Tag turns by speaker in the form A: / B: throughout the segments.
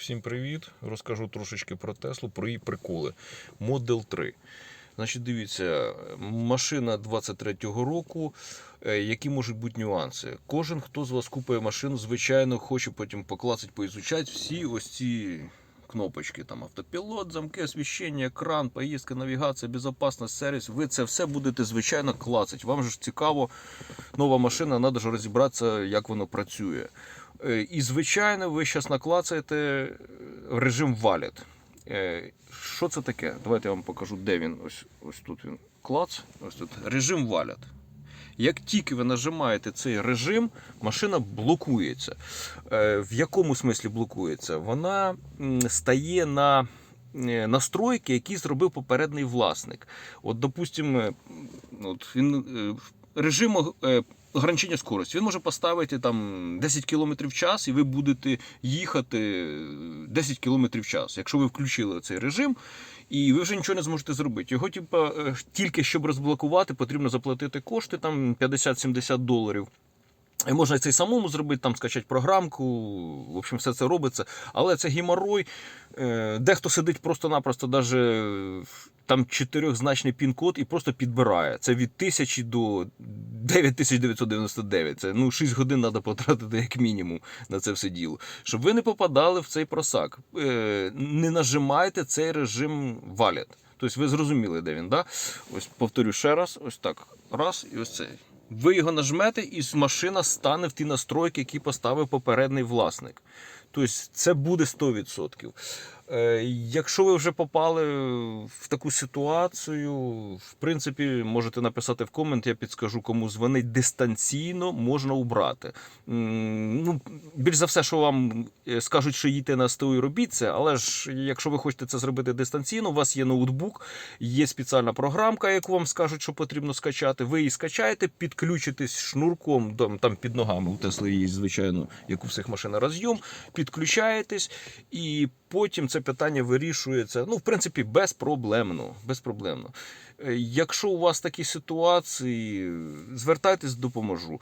A: Всім привіт! Розкажу трошечки про Теслу, про її приколи. Model 3. Значить, дивіться, машина 23-го року. Е, Які можуть бути нюанси? Кожен, хто з вас купує машину, звичайно, хоче потім поклацати, поізучати всі ось ці кнопочки. Там автопілот, замки, освіщення, екран, поїздка, навігація, безпечність, сервіс. Ви це все будете, звичайно, клацати. Вам же ж цікаво, нова машина, треба ж розібратися, як воно працює. Е, І, звичайно, ви зараз наклацаєте е, режим валет. Е, Що це таке? Давайте я вам покажу, де він. Ось, ось тут він клац. Ось тут режим валет. Як тільки ви нажимаєте цей режим, машина блокується. Е, В якому смислі блокується? Вона стає на е, настройки, які зробив попередній власник. От, допустимо, от він е, режим ограничення скорості. Він може поставити там 10 км в час, і ви будете їхати 10 км в час. Якщо ви включили цей режим, і ви вже нічого не зможете зробити. Його, типа, е, тільки щоб розблокувати, потрібно заплатити кошти там 50-70 доларів. Можна це й самому зробити, там скачати програмку, в общем, все це робиться. Але це геморой. Е, Дехто сидить просто-напросто, даже там чотирьохзначний пін-код і просто підбирає. Це від 1000 до 9999. Це ну 6 годин треба потратити як мінімум на це все діло. Щоб ви не попадали в цей просак. Е, Не нажимайте цей режим валет. Тобто ви зрозуміли, де він, да? Ось повторю ще раз, ось так. Раз і ось цей. Ви його нажмете, і машина стане в ті настройки, які поставив попередній власник. Тобто це буде 100%. Е, Якщо ви вже попали в таку ситуацію, в принципі, можете написати в комент, я підскажу, кому дзвонить дистанційно можна убрати. Ну, більш за все, що вам е, скажуть, що їдьте на СТО і робіть це, але ж якщо ви хочете це зробити дистанційно, у вас є ноутбук, є спеціальна програмка, яку вам скажуть, що потрібно скачати. Ви її скачаєте, підключитесь шнурком там, там під ногами. У Тесли є, звичайно, як у всіх машин розйом, підключаєтесь, і потім це питання вирішується. Ну, в принципі, безпроблемно. безпроблемно. Е, Якщо у вас такі ситуації, звертайтесь, допоможу.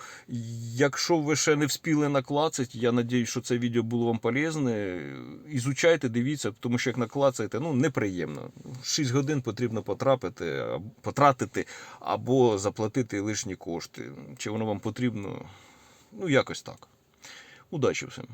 A: Якщо ви ще не вспіли наклацати, я сподіваюся, що це відео було вам полезне. Ізучайте, дивіться, тому що як наклацаєте, ну неприємно. 6 годин потрібно потрапити, потратити або заплатити лишні кошти. Чи воно вам потрібно? Ну, якось так. Удачі всім!